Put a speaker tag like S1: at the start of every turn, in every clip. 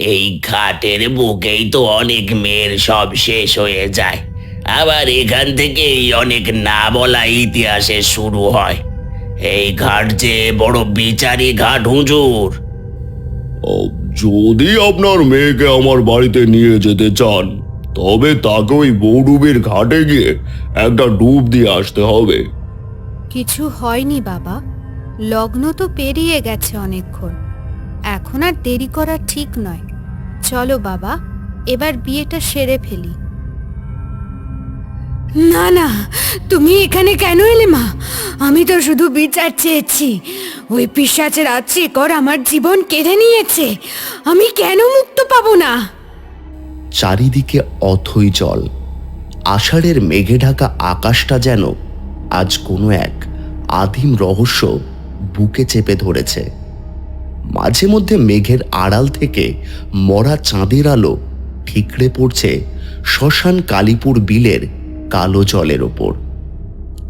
S1: এই ঘাটের বুকেই তো অনেক মেয়ের সব শেষ হয়ে যায়। আবার এখান থেকেই অনেক না বলা ইতিহাসে শুরু হয়। এই ঘাট যে বড় বিচারি ঘাট হুজুর।
S2: ও, যদি আপনার মেয়েকে আমার বাড়িতে নিয়ে যেতে চান তবে তাকে ওই বৌডুবির ঘাটে গিয়ে একটা ডুব দিয়ে আসতে হবে।
S3: কিছু হয়নি বাবা। লগ্ন তো পেরিয়ে গেছে অনেকক্ষণ। এখন আর দেরি করা ঠিক নয়। চলো বাবা এবার বিয়েটা সেরে ফেলি। না না তুমি এখানে কেন এলে মা? আমি তো শুধু বিচার চেয়েছি। ওই পিসাচের আছে কর আমার জীবন কেড়ে নিয়েছে। আমি কেন মুক্ত পাবো না?
S4: চারিদিকে অথই জল। আষাঢ়ের মেঘে ঢাকা আকাশটা যেন আজ কোনো এক আদিম রহস্য বুকে চেপে ধরেছে। মাঝে মধ্যে মেঘের আড়াল থেকে মরা চাঁদের আলো ঠিকড়ে পড়ছে শ্মশান কালীপুর বিলের কালো জলের ওপর।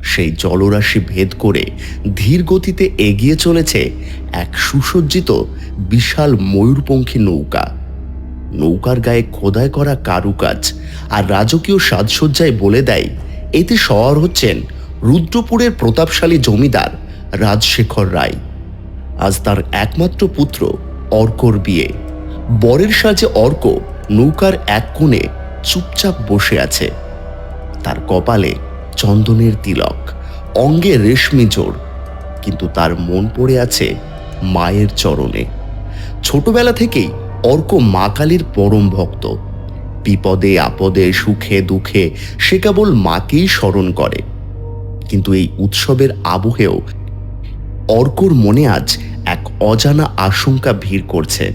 S4: সেই জলরাশি ভেদ করে ধীর গতিতে এগিয়ে চলেছে এক সুসজ্জিত বিশাল ময়ূরপঙ্খী নৌকা। নৌকার গায়ে খোদাই করা কারুকাজ আর রাজকীয় সাজসজ্জায় বলে দেয়, এতে সওয়ার হচ্ছেন রুদ্রপুরের প্রতাপশালী জমিদার রাজশেখর রায়। আজ তার একমাত্র পুত্র অর্কর বিয়ে। বরের সাজে অর্ক নৌকার এক কোণে চুপচাপ বসে আছে। তার কপালে চন্দনের তিলক, অঙ্গে রেশমি জোর, কিন্তু তার মন পড়ে আছে মায়ের চরণে। ছোটবেলা থেকেই অর্ক মা কালীর পরম ভক্ত। বিপদে, আপদে, সুখে, দুঃখে সে কেবল মাকেই স্মরণ করে। কিন্তু এই উৎসবের আবহেও অর্কর মনে আজ এক অজানা আশঙ্কা ভিড় করছে।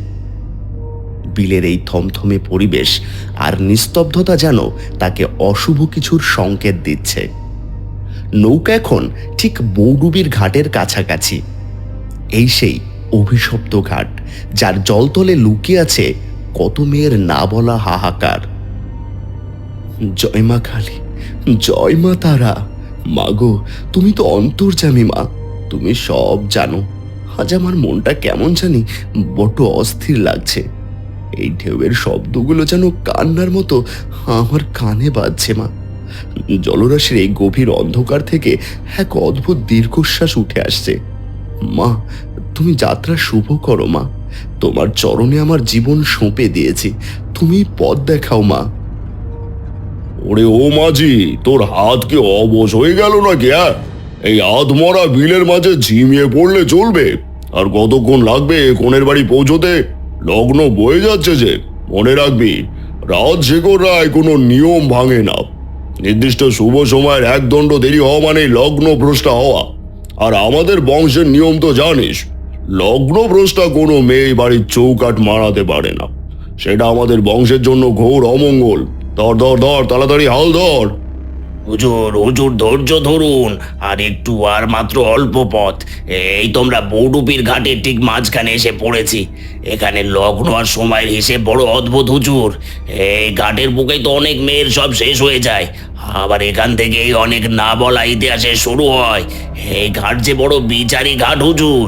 S4: বিলের এই থমথমে পরিবেশ আর নিস্তব্ধতা যেন তাকে অশুভ কিছুর সংকেত দিচ্ছে। নৌকা এখন ঠিক বৌডুবির ঘাটের কাছাকাছি। এই সেই অভিশপ্ত ঘাট, যার জলতলে লুকিয়ে আছে কত মেয়ের না বলা হাহাকার। জয় মা কালী, জয় মা তারা। মাগো, তুমি তো অন্তর্জামী মা। তুমি সব জানো। আজ আমার মনটা কেমন জানি বড্ড অস্থির লাগছে। এই ঢেউয়ের শব্দগুলো যেন কান্নার মতো আমার কানে বাজছে মা। জলরাশির এই গভীর অন্ধকার থেকে এক অদ্ভুত দীর্ঘশ্বাস উঠে আসছে। মা, তুমি যাত্রা শুভ করো মা। তোমার চরণে আমার জীবন সঁপে দিয়েছি। তুমি পথ দেখাও মা।
S2: ওরে ও মাঝি, তোর হাত কি অবশ হয়ে গেল নাকি হ্যাঁ? এই আধমরা বিলের মাঝে ঝিমিয়ে পড়লে চলবে। আর কতক্ষণ লাগবে কোনের বাড়ি পৌঁছোতে? লগ্ন বয়ে যাচ্ছে যে, মনে রাখবি, রাজশেখর রায় কোনো নিয়ম ভাঙে না। নির্দিষ্ট শুভ সময়ের এক দণ্ড দেরি হওয়া মানে লগ্ন ভ্রষ্টা হওয়া। আর আমাদের বংশের নিয়ম তো জানিস, লগ্ন ভ্রষ্টা কোনো মেয়ে বাড়ির চৌকাট মারাতে পারে না। সেটা আমাদের বংশের জন্য ঘোর অমঙ্গল। ধর ধর ধর, তাড়াতাড়ি হাল ধর।
S1: হুজুর হুজুর ধৈর্য ধরুন, আর একটু আর মাত্র অল্প পথ। এই তোমরা বৌডুপির ঘাটের ঠিক মাঝখানে এসে পড়েছি। এখানে লগ্ন আর সময়ের হিসেব বড় অদ্ভুত হুজুর। এই ঘাটের বুকেই তো অনেক মেয়ের সব শেষ হয়ে যায়। আবার এখান থেকেই অনেক না বলা ইতিহাসের শুরু হয়। এই ঘাট যে বড় বিচারি ঘাট হুজুর।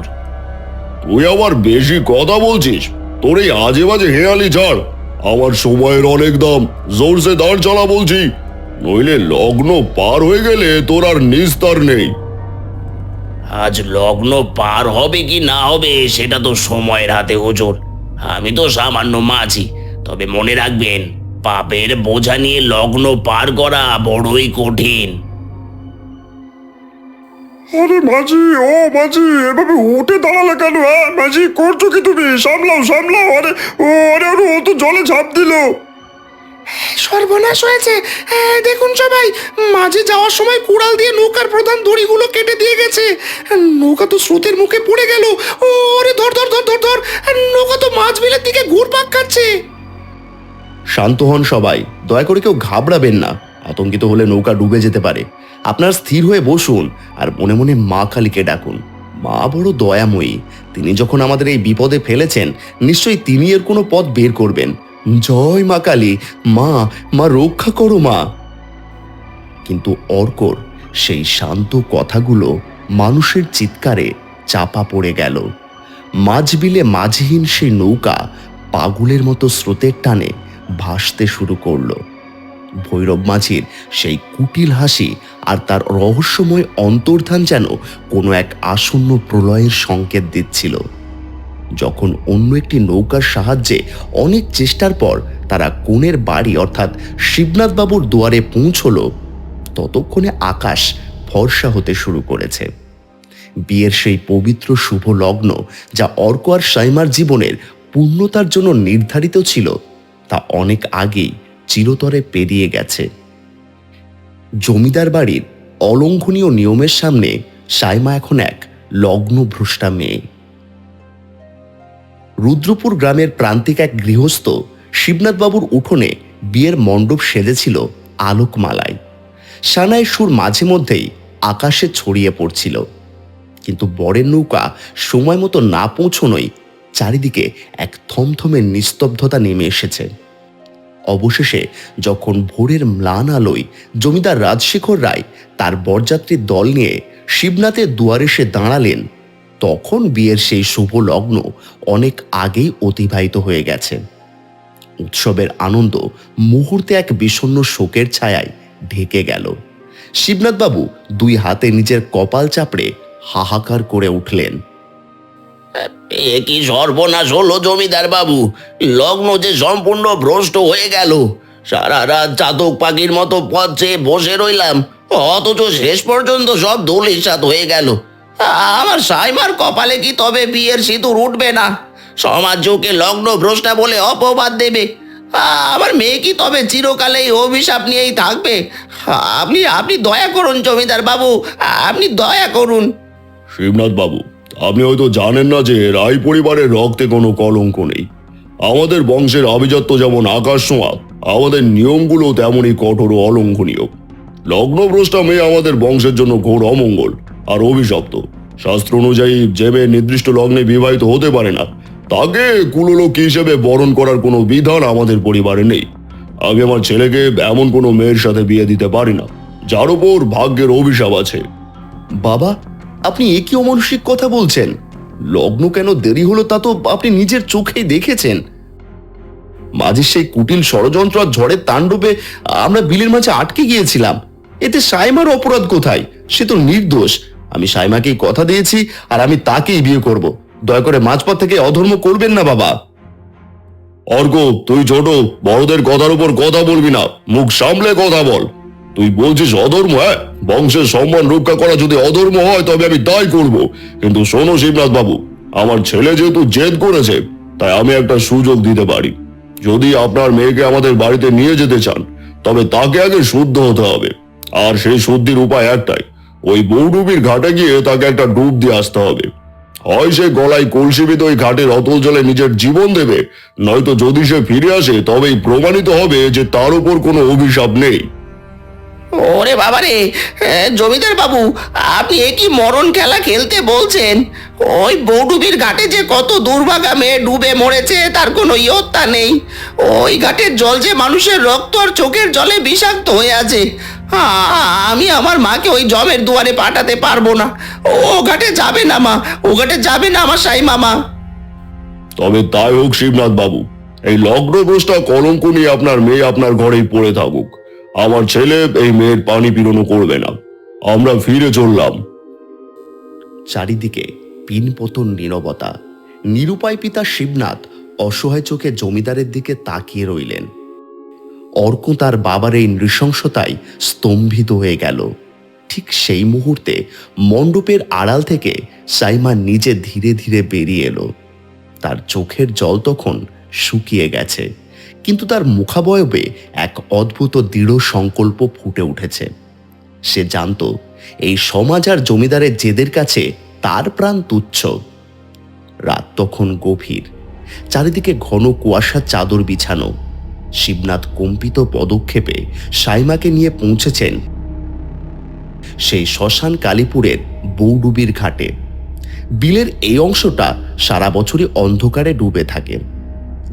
S2: তুই আবার বেশি কথা বলছিস? তোর এই আজে বাজে হেয়ালি ছাড় আমার সময়ের অনেক দাম। জোরসে দাঁড় চালা বলছি। নইলে লগ্ন পার হয়ে গেলে তোর আর নিস্তার নেই।
S1: আজ লগ্ন পার হবে কি না হবে সেটা তো সময়ের হাতে হুজুর আমি তো সামান্য মাঝি তবে মনে রাখবেন পাপের বোঝা নিয়ে লগ্ন পার করা বড়ই কঠিন।
S5: আরে মাঝি ও মাঝি এভাবে উঠে দাঁড়ালে কেন হ্যাঁ? মাঝি করছ কি তুমি? সামলাও সামলাও আরে ও আরে আরে ও তো জলে ঝাঁপ দিল। সর্বনাশ হয়েছে। হ্যাঁ, দেখুন সবাই মাঝে যাওয়ার সময় কুড়াল দিয়ে নৌকার প্রধান দড়িগুলো কেটে দিয়ে গেছে। নৌকা তো স্রোতের মুখে পড়ে গেল। ও আরে ধর ধর ধর ধর ধর নৌকা তো মাছ বিলের দিকে ঘুরপাক খাচ্ছে।
S4: শান্ত হন সবাই দয়া করে কেউ ঘাবড়াবেন না। আতঙ্কিত হলে নৌকা ডুবে যেতে পারে। আপনার স্থির হয়ে বসুন আর মনে মনে মা কালীকে ডাকুন। মা বড় দয়াময়ী তিনি যখন আমাদের এই বিপদে ফেলেছেন নিশ্চয়ই তিনি এর কোনো পথ বের করবেন। জয় মা কালী, মা মা রক্ষা করো মা। কিন্তু অর্কর সেই শান্ত কথাগুলো মানুষের চিৎকারে চাপা পড়ে গেল। মাঝবিলে মাঝহীন সেই নৌকা পাগুলের মতো স্রোতের টানে ভাসতে শুরু করল। ভৈরব মাঝির সেই কুটিল হাসি আর তার রহস্যময় অন্তর্ধান যেন কোনো এক আসন্ন প্রলয়ের সংকেত দিচ্ছিল। যখন অন্য একটি নৌকার সাহায্যে অনেক চেষ্টার পর তারা কোণের বাড়ি অর্থাৎ শিবনাথবাবুর দুয়ারে পৌঁছলো, ততক্ষণে আকাশ ফর্সা হতে শুরু করেছে। বিয়ের সেই পবিত্র শুভ লগ্ন যা অর্ক আর সাইমার জীবনের পূর্ণতার জন্য নির্ধারিত ছিল, তা অনেক আগেই চিরতরে পেরিয়ে গেছে। জমিদার বাড়ির অলঙ্ঘনীয় নিয়মের সামনে সাইমা এখন এক লগ্নভ্রষ্টা মেয়ে। রুদ্রপুর গ্রামের প্রান্তিক এক গৃহস্থ শিবনাথবাবুর উঠোনে বিয়ের মণ্ডপ সেজেছিল আলোকমালায়। সানাই সুর মাঝে মধ্যেই আকাশে ছড়িয়ে পড়ছিল। কিন্তু বরের নৌকা সময় মতো না পৌঁছনোই চারিদিকে এক থমথমে নিস্তব্ধতা নেমে এসেছে। অবশেষে যখন ভোরের ম্লান আলোয় জমিদার রাজশেখর রায় তার বরযাত্রীর দল নিয়ে শিবনাথের দুয়ারে এসে দাঁড়ালেন তখন বিয়ের সেই শুভ লগ্ন অনেক আগেই অতিবাহিত হয়ে গেছে। উৎসবের আনন্দ মুহূর্তে এক বিষণ্ণ শোকের ছায়ায় ঢেকে গেল। শিবনাথবাবু দুই হাতে নিজের কপাল চাপড়ে হাহাকার করে উঠলেন।
S1: এ কি সর্বনাশ হলো জমিদার বাবু লগ্ন যে সম্পূর্ণ ভ্রষ্ট হয়ে গেল। সারা রাত চাতক পাখির মতো পথ চেয়ে বসে রইলাম। অথচ শেষ পর্যন্ত সব ধুলিসাত হয়ে গেল। আমার সাইমার কপালে কি তবে বিয়ের সিঁদুর উঠবে না? সমাজ ওকে লগ্ন ভ্রষ্টা বলে অপবাদ দেবে। আমার মেয়ে কি তবে চিরকালে এই অভিশাপ নিয়েই থাকবে? আপনি আপনি দয়া করুন জমিদার বাবু, আপনি দয়া করুন।
S2: শিবনাথ বাবু, আপনি হয়তো জানেন না যে রায় পরিবারের রক্তে কোনো কলঙ্ক নেই। আমাদের বংশের আভিজাত্য যেমন আকাশ ছোঁয়া, আমাদের নিয়মগুলো তেমনই কঠোর অলঙ্ঘনীয়। লগ্নভ্রষ্টা মেয়ে আমাদের বংশের জন্য ঘোর অমঙ্গল। আর অভিশপ্ত। শাস্ত্র অনুযায়ী যে মেয়ে নির্দিষ্ট লগ্নে বিবাহিত হতে পারে না। তাকে কুললোক হিসেবে বরণ করার কোনো বিধান আমাদের পরিবারে নেই। আমি আমার ছেলেকে এমন কোনো মেয়ের সাথে বিয়ে দিতে পারি না, যার উপর ভাগ্যের অভিশাপ আছে।
S4: বাবা, আপনি এ কি অমানসিক কথা বলছেন? লগ্ন কেন দেরি হলো তা তো আপনি নিজের চোখেই দেখেছেন। মাঝে সেই কুটিল ষড়যন্ত্র আর ঝড়ের তাণ্ডবে আমরা বিলের মাঝে আটকে গিয়েছিলাম। এতে সাইমার অপরাধ কোথায়? সে তো নির্দোষ। আমি সাইমাকেই কথা দিয়েছি আর আমি তাকেই বিয়ে করব। দয়া করে মাঝপথ থেকে অধর্ম করবেন না, বাবা।
S2: অর্ক তুই ছোট বড়দের কথার উপর কথা বলবি না। মুখ সামলে কথা বল। তুই বলছিস অধর্ম হ্যাঁ? বংশের সম্মান রক্ষা করা যদি অধর্ম হয়, তবে আমি তাই করব। কিন্তু শোনো শিবনাথ বাবু, আমার ছেলে যেহেতু জেদ করেছে, তাই আমি একটা সুযোগ দিতে পারি। যদি আপনার মেয়েকে আমাদের বাড়িতে নিয়ে যেতে চান, তবে তাকে আগে শুদ্ধ হতে হবে। আর সেই শুদ্ধির উপায় একটাই ওই বৌডুবির ঘাটে গিয়ে তাকে একটা ডুব দিয়ে আসতে হবে। হয় সে গলায় কলসিবিত ওই ঘাটের অতল জলে নিজের জীবন দেবে, নয়তো যদি সে ফিরে আসে, তবেই প্রমাণিত হবে যে তার উপর কোনো অভিশাপ নেই।
S1: ওরে বাবারে জমিদার বাবু, আপনি একই মরণ খেলা খেলতে বলছেন? ওই বৌডুবির ঘাটে যে কত দুর্ভাগা মেয়ে ডুবে মরেছে, তার কোনো ইয়ত্তা নেই। ওই ঘাটের জল যে মানুষের রক্ত আর চোখের জলে বিষাক্ত হয়ে আছে আমি আমার মাকে ওই জমের দুয়ারে পাঠাতে পারব না। ও ঘাটে যাবে না মা ও ঘাটে যাবে না আমার সাই মামা।
S2: তবে তাই হোক শিবনাথ বাবু এই লগ্নগ্রস্তা কলঙ্ক নিয়ে আপনার মেয়ে আপনার ঘরেই পড়ে থাকুক। আমার ছেলে এই মেয়ের পানি পিরনো করবে না। আমরা ফিরে চললাম।
S4: চারিদিকে পিনপতন নীরবতা। নিরুপায় পিতা শিবনাথ অসহায় চোখে জমিদারের দিকে তাকিয়ে রইলেন। অর্ক তার বাবার এই নৃশংসতায় স্তম্ভিত হয়ে গেল। ঠিক সেই মুহূর্তে মণ্ডপের আড়াল থেকে সাইমা নিজে ধীরে ধীরে বেরিয়ে এলো। তার চোখের জল তখন শুকিয়ে গেছে, কিন্তু তার মুখাবয়বে এক অদ্ভুত দৃঢ় সংকল্প ফুটে উঠেছে। সে জানতো, এই সমাজ আর জমিদারের জেদের কাছে তার প্রাণ তুচ্ছ। রাত তখন গভীর, চারিদিকে ঘন কুয়াশার চাদর বিছানো শিবনাথ কম্পিত পদক্ষেপে সাইমাকে নিয়ে পৌঁছেছেন সেই শ্মশান কালীপুরের বৌডুবির ঘাটে। বিলের এই অংশটা সারা বছরই অন্ধকারে ডুবে থাকে।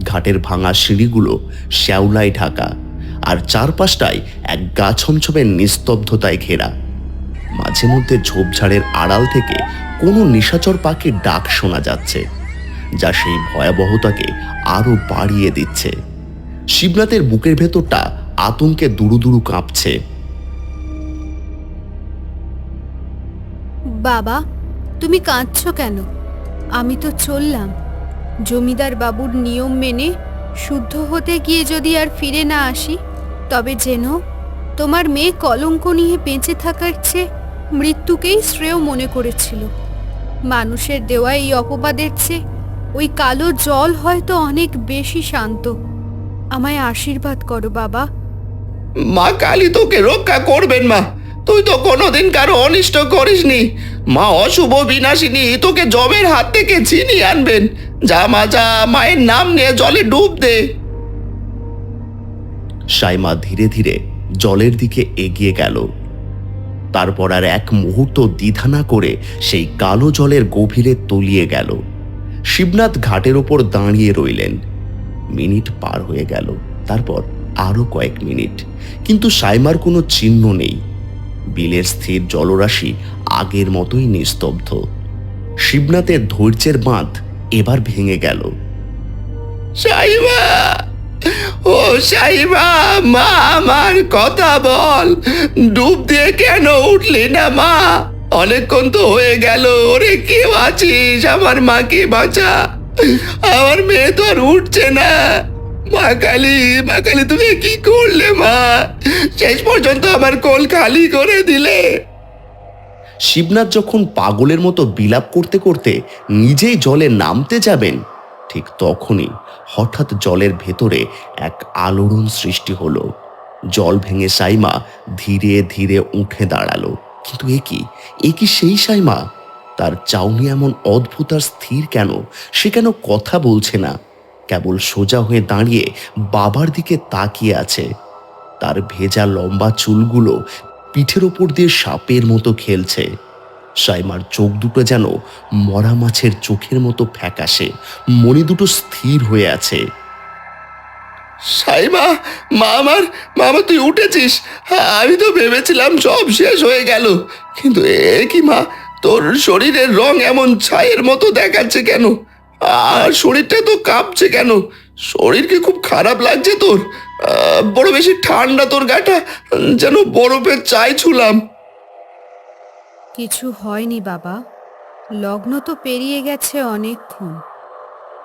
S4: ঘাটের ভাঙা সিঁড়িগুলো শ্যাওলায় ঢাকা, আর চারপাশটায় এক গা ছমছমের নিস্তব্ধতায় ঘেরা। মাঝে মধ্যে ঝোপঝাড়ের আড়াল থেকে কোনো নিশাচর পাখির ডাক শোনা যাচ্ছে, যা সেই ভয়াবহতাকে আরও বাড়িয়ে দিচ্ছে। শিবনাথের বুকের ভেতরটা আতঙ্কে দুরু দুরু কাঁপছে।
S3: বাবা, তুমি কাঁদছো কেন? আমি তো চললাম। জমিদার বাবুর নিয়ম মেনে শুদ্ধ হতে গিয়ে যদি আর ফিরে না আসি, তবে যেন তোমার মেয়ে কলঙ্ক নিয়ে বেঁচে থাকার চেয়ে মৃত্যুকেই শ্রেয় মনে করেছিল। মানুষের দেওয়া এই অপবাদের চেয়ে ওই কালো জল হয়তো অনেক বেশি শান্ত। আমায় আশীর্বাদ করো, বাবা।
S5: মা কালী তোকে রক্ষা করবেন, মা। তুই তো কোনোদিন কারও অনিষ্ট করিসনি। মা অশুভ বিনাশিনী, তোকে জবের হাত থেকে ছিনিয়ে আনবেন। যা, মা, যা, মায়ের নাম নিয়ে জলে ডুব দে।
S4: সাইমা ধীরে ধীরে জলের দিকে এগিয়ে গেল। তারপর আর এক মুহূর্ত দ্বিধা না করে সেই কালো জলের গভীরে তলিয়ে গেল। শিবনাথ ঘাটের ওপর দাঁড়িয়ে রইলেন। মিনিট পার হয়ে গেল। তারপর আরও কয়েক মিনিট। কিন্তু সাইমার কোনো চিহ্ন নেই। বিলের স্থির জলরাশি আগের মতোই নিস্তব্ধ। শিবনাথের ধৈর্যের বাঁধ এবার ভেঙে গেল।
S5: সাইমা! ও সাইমা, মা, আমার কথা বল। ডুব দিয়ে কেন উঠলি না, মা? অনেকক্ষণ তো হয়ে গেল। ওরে কেউ আছিস আমার মাকে বাঁচা। আমার মেয়ে তো আর উঠছে না। মা কালী মা কালী, তুমি কি করলে মা? শেষ পর্যন্ত আমার কোল খালি করে দিলে।
S4: শিবনাথ যখন পাগলের মতো বিলাপ করতে করতে নিজেই জলে নামতে যাবেন, ঠিক তখনই হঠাৎ জলের ভেতরে এক আলোড়ন সৃষ্টি হলো। জল ভেঙে সাইমা ধীরে ধীরে উঠে দাঁড়াল। কিন্তু এ কি? এ কি সেই সাইমা? তার চাউনি এমন অদ্ভুত আর স্থির কেন? সে কেন কথা বলছে না? কেবল সোজা হয়ে দাঁড়িয়ে বাবার দিকে তাকিয়ে আছে। তার ভেজা লম্বা চুলগুলো পিঠের ওপর দিয়ে সাপের মতো খেলছে। সাইমার চোখ দুটো যেন মরা মাছের চোখের মতো ফ্যাকাশে। মনে দুটো স্থির হয়ে আছে।
S5: সাইমা, মা আমার মা আমার, তুই উঠেছিস? আমি তো ভেবেছিলাম সব শেষ হয়ে গেল। কিন্তু এ কি মা? তোর শরীরের রং এমন ছায়ের মতো দেখাচ্ছে কেন? আর শরীরটা তো কাঁপছে কেন? শরীর কি খুব খারাপ লাগছে তোর? বড় বেশি ঠান্ডা তোর গাটা, যেন বরফের চাই ছুলাম।
S3: কিছু হয়নি বাবা। লগ্ন তো পেরিয়ে গেছে অনেকক্ষণ।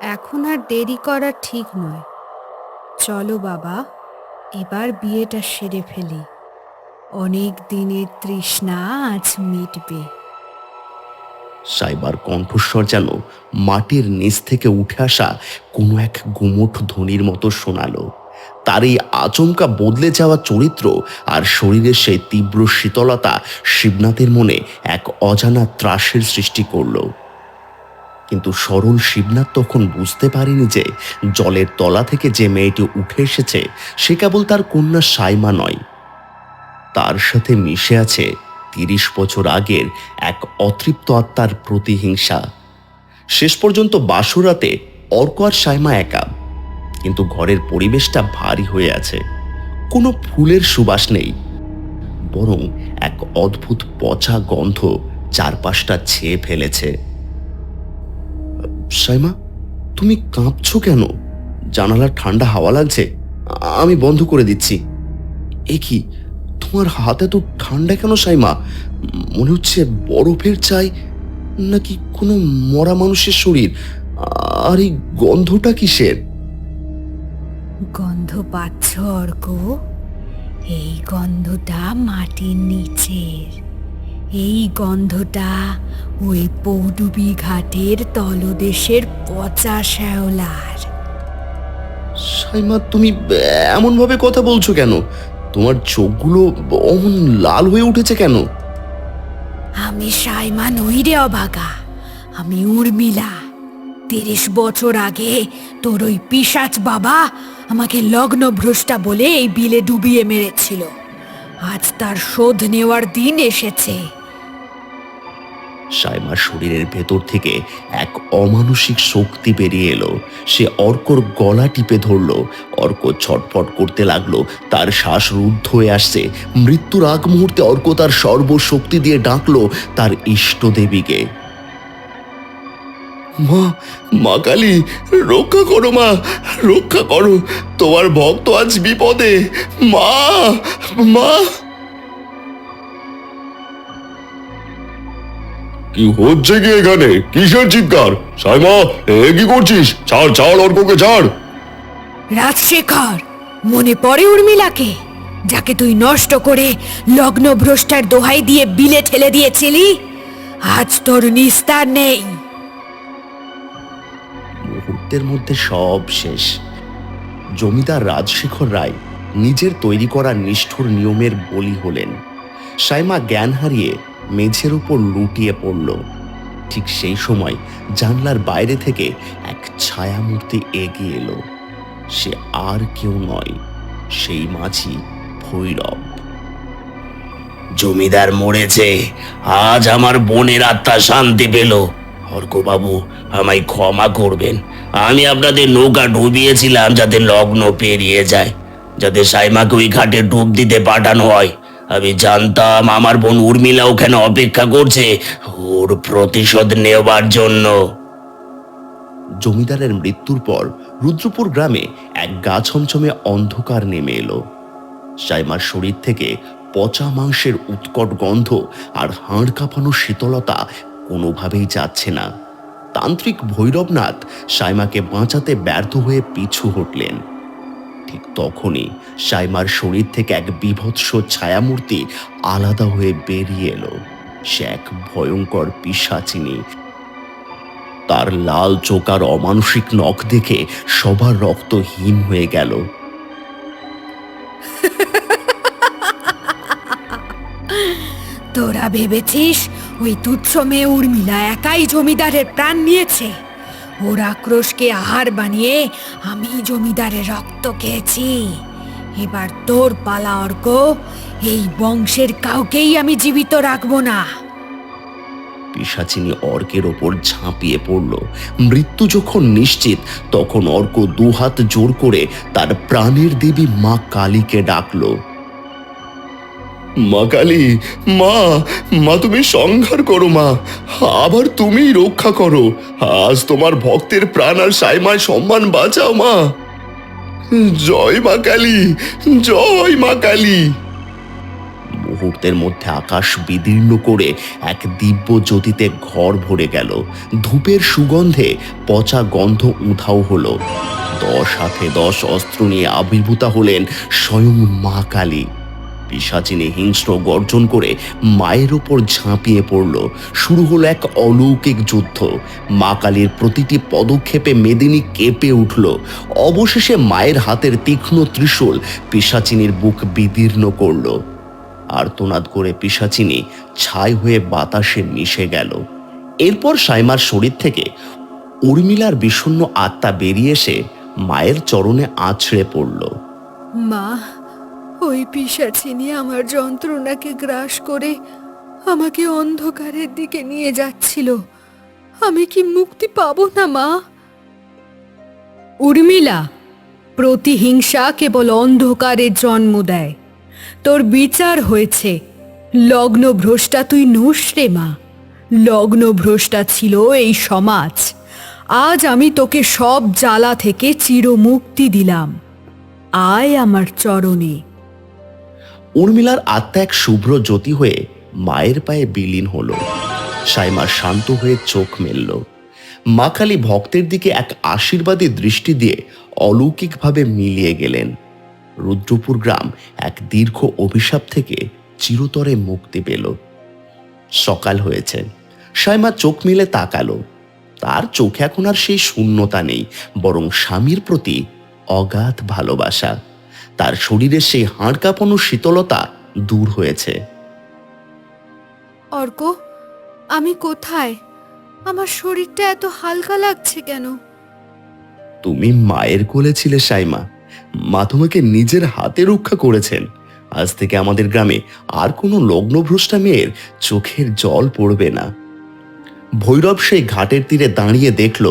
S3: এখন আর দেরি করা ঠিক নয়। চলো বাবা, এবার বিয়েটা সেরে ফেলি। অনেক দিনের তৃষ্ণা আজ মিটবে।
S4: সাইবার কণ্ঠস্বর যেন মাটির নিচ থেকে উঠে আসা কোনো এক গুমোট ধ্বনির মতো শোনালো। তার এই আচমকা বদলে যাওয়া চরিত্র আর শরীরের সেই তীব্র শীতলতা শিবনাথের মনে এক অজানা ত্রাসের সৃষ্টি করল। কিন্তু সরল শিবনাথ তখন বুঝতে পারেনি যে জলের তলা থেকে যে মেয়েটি উঠে এসেছে, সে কেবল তার কন্যা সাইমা নয়। তার সাথে মিশে আছে তিরিশ বছর আগের এক অতৃপ্ত আত্মার প্রতিহিংসা। শেষ পর্যন্ত বাসুরাতে অর্ক আর সাইমা একা। কিন্তু ঘরের পরিবেশটা ভারী হয়ে আছে। কোনো ফুলের সুবাস নেই। বরং এক অদ্ভুত পচা গন্ধ চারপাশটা ছেয়ে ফেলেছে। সাইমা, তুমি কাঁপছো কেন? জানালার ঠান্ডা হাওয়া লাগছে। আমি বন্ধ করে দিচ্ছি। এ কি? তোমার হাতে তো ঠান্ডা কেন সাইমা? মনে হচ্ছে বরফের চাই নাকি কোনো মরা মানুষের শরীর? আর এই গন্ধটা কিসের?
S3: গন্ধ পাচ্ছ অর্ক। এই গন্ধটা মাটির নিচের। এই গন্ধটা ওই পৌডুবি ঘাটের তলদেশের পচা শ্যাওলার।
S4: সাইমা তুমি এমন ভাবে কথা বলছো কেন? তোমার চোখগুলো অমন লাল হয়ে উঠেছে কেন?
S3: আমি সাইমা নইরে অবাগা। আমি উর্মিলা। তিরিশ বছর আগে তোর ওই পিসাচ বাবা আমাকে লগ্ন ভ্রষ্টা বলে এই বিলে ডুবিয়ে মেরেছিল। আজ তার শোধ নেওয়ার দিন এসেছে।
S4: সাইমার শরীরের ভেতর থেকে এক অমানসিক শক্তি বেরিয়ে এলো। সে অর্কর গলা টিপে ধরলো। অর্ক ছটফট করতে লাগল। তার শ্বাস রুদ্ধ হয়ে আসছে। মৃত্যুর আগ মুহূর্তে অর্ক তার সর্বশক্তি দিয়ে ডাকলো তার ইষ্ট দেবীকে।
S2: মা মা কালী, রক্ষা করো মা, রক্ষা করো। তোমার ভক্ত আজ বিপদে। মা মা। কি হচ্ছে কি এখানে? কিসের চিৎকার? সাইমা এ কি করছিস? ছাড় ছাড় অর্ককে ছাড়।
S6: রাজশেখর মনে পড়ে উর্মিলাকে? যাকে তুই নষ্ট করে লগ্ন ভ্রষ্টার দোহাই দিয়ে বিলে ঠেলে দিয়েছিলি? আজ তোর নিস্তার নেই।
S4: মুহূর্তের মধ্যে সব শেষ। জমিদার রাজশেখর রায় নিজের তৈরি করা নিষ্ঠুর নিয়মের বলি হলেন। সাইমা জ্ঞান হারিয়ে মেঝের উপর লুটিয়ে পড়ল। ঠিক সেই সময় জানলার বাইরে থেকে এক ছায়ামূর্তি এগিয়ে এলো। সে আর কেউ নয়, সেই মাঝি ভৈরব।
S1: জমিদার মরেছে, আজ আমার বোনের আত্মা শান্তি পেল। বাবু আমায় ক্ষমা করবেন। আমি আপনাদের নৌকা ডুবিয়েছিলাম যাতে লগ্ন পেরিয়ে যায়, যাতে সাইমাকে ওই ঘাটে ডুব দিতে পাঠানো হয়। আমি জানতাম আমার বোন উর্মিলা ওখানে অপেক্ষা করছে ওর প্রতিশোধ নেওয়ার জন্য।
S4: জমিদারের মৃত্যুর পর রুদ্রপুর গ্রামে এক গা ছমছমে অন্ধকার নেমে এলো। সাইমার শরীর থেকে পচা মাংসের উৎকট গন্ধ আর হাড় কাঁপানো শীতলতা কোনোভাবেই যাচ্ছে না। তান্ত্রিক ভৈরবনাথ সাইমাকে বাঁচাতে ব্যর্থ হয়ে পিছু হটলেন। ঠিক তখনই সাইমার শরীর থেকে এক বিভৎস ছায়ামূর্তি আলাদা হয়ে বেরিয়ে এলো। সে এক ভয়ঙ্কর পিসাচিনী। তার লাল চোকার অমানসিক নখ দেখে সবার রক্ত হিম হয়ে গেল।
S6: তোরা ভেবেছিস ওই তুচ্ছ মেয়ে উর্মিলা একাই জমিদারের প্রাণ নিয়েছে? ওর আক্রোশকে আহার বানিয়ে আমি জমিদারের রক্ত খেয়েছি। এবার তোর পালা অর্ক, এই বংশের কাউকেই আমি জীবিত রাখব না।
S4: পিসাচিনী অর্কের ওপর ঝাঁপিয়ে পড়ল। মৃত্যু যখন নিশ্চিত, তখন অর্ক দুহাত জোর করে তার প্রাণের দেবী মা কালীকে ডাকলো।
S2: মা কালী, মা মা তুমি সংহার করো মা। আবার তুমি রক্ষা করো। আজ তোমার ভক্তের প্রাণ আর সাইমায় সম্মান বাঁচাও মা। জয় মা কালী, জয় মা কালী।
S4: মুহূর্তের মধ্যে আকাশ বিদীর্ণ করে এক দিব্য জ্যোতিতে ঘর ভরে গেল। ধূপের সুগন্ধে পচা গন্ধ উধাও হলো। দশ হাতে দশ অস্ত্র নিয়ে আবির্ভূতা হলেন স্বয়ং মা কালী। পিসাচিনী হিংস্র গর্জন করে মায়ের ওপর ঝাঁপিয়ে পড়ল। শুরু হলো এক অলৌকিক যুদ্ধ। মা কালীর প্রতিটি পদক্ষেপে মেদিনী কেঁপে উঠল। অবশেষে মায়ের হাতের তীক্ষ্ণ ত্রিশূল পিসাচিনীর বুক বিদীর্ণ করল। আর্তনাদ করে পিসাচিনি ছাই হয়ে বাতাসে মিশে গেল। এরপর সাইমার শরীর থেকে উর্মিলার বিষণ্ণ আত্মা বেরিয়ে এসে মায়ের চরণে আছড়ে পড়ল।
S3: মা ওই পিসাচিনি আমার যন্ত্রণাকে গ্রাস করে আমাকে অন্ধকারের দিকে নিয়ে যাচ্ছিল। আমি কি মুক্তি পাবো না, মা? উর্মিলা, প্রতিহিংসা কেবল অন্ধকারের জন্ম দেয়। তোর বিচার হয়েছে। লগ্ন ভ্রষ্টা তুই নোস রে, মা। লগ্ন ভ্রষ্টা ছিল এই সমাজ। আজ আমি তোকে সব জ্বালা থেকে চিরমুক্তি দিলাম। আয় আমার চরণে।
S4: উর্মিলার আত্মা এক শুভ্র জ্যোতি হয়ে মায়ের পায়ে বিলীন হলো। সাইমা শান্ত হয়ে চোখ মেলল। মা কালী ভক্তের দিকে এক আশীর্বাদী দৃষ্টি দিয়ে অলৌকিকভাবে মিলিয়ে গেলেন। রুদ্রপুর গ্রাম এক দীর্ঘ অভিশাপ থেকে চিরতরে মুক্তি পেল। সকাল হয়েছে। সাইমা চোখ মিলে তাকালো। তার চোখে এখন আর সেই শূন্যতা নেই, বরং স্বামীর প্রতি অগাধ ভালোবাসা। তার শরীরের সেই হাড় কাঁপানো শীতলতা দূর হয়েছে।
S3: অর্ক আমি কোথায়? আমার শরীরটা এত হালকা লাগছে কেন?
S4: তুমি মায়ের কোলে ছিলে সাইমা। মা তোমাকে নিজের হাতে রক্ষা করেছেন। আজ থেকে আমাদের গ্রামে আর কোনো লগ্নভ্রষ্টা মেয়ের চোখের জল পড়বে না। ভৈরব সেই ঘাটের তীরে দাঁড়িয়ে দেখল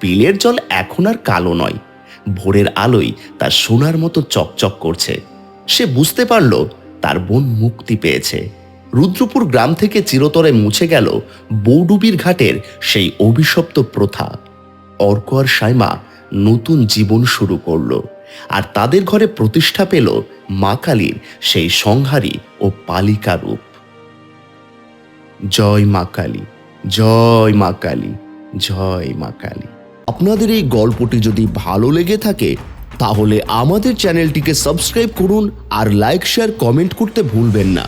S4: বিলের জল এখন আর কালো নয়। ভোরের আলোয় তার সোনার মতো চকচক করছে। সে বুঝতে পারল তার বোন মুক্তি পেয়েছে। রুদ্রপুর গ্রাম থেকে চিরতরে মুছে গেল বৌডুবির ঘাটের সেই অভিশপ্ত প্রথা। অর্ক আর সাইমা নতুন জীবন শুরু করল আর তাদের ঘরে প্রতিষ্ঠা পেল মা কালীর সেই সংহারী ও পালিকা রূপ। জয় মা কালী, জয় মা কালী, জয় মা কালী। আপনাদের এই গল্পটি যদি ভালো লেগে থাকে, তাহলে আমাদের চ্যানেলটিকে সাবস্ক্রাইব করুন আর লাইক, শেয়ার, কমেন্ট করতে ভুলবেন না।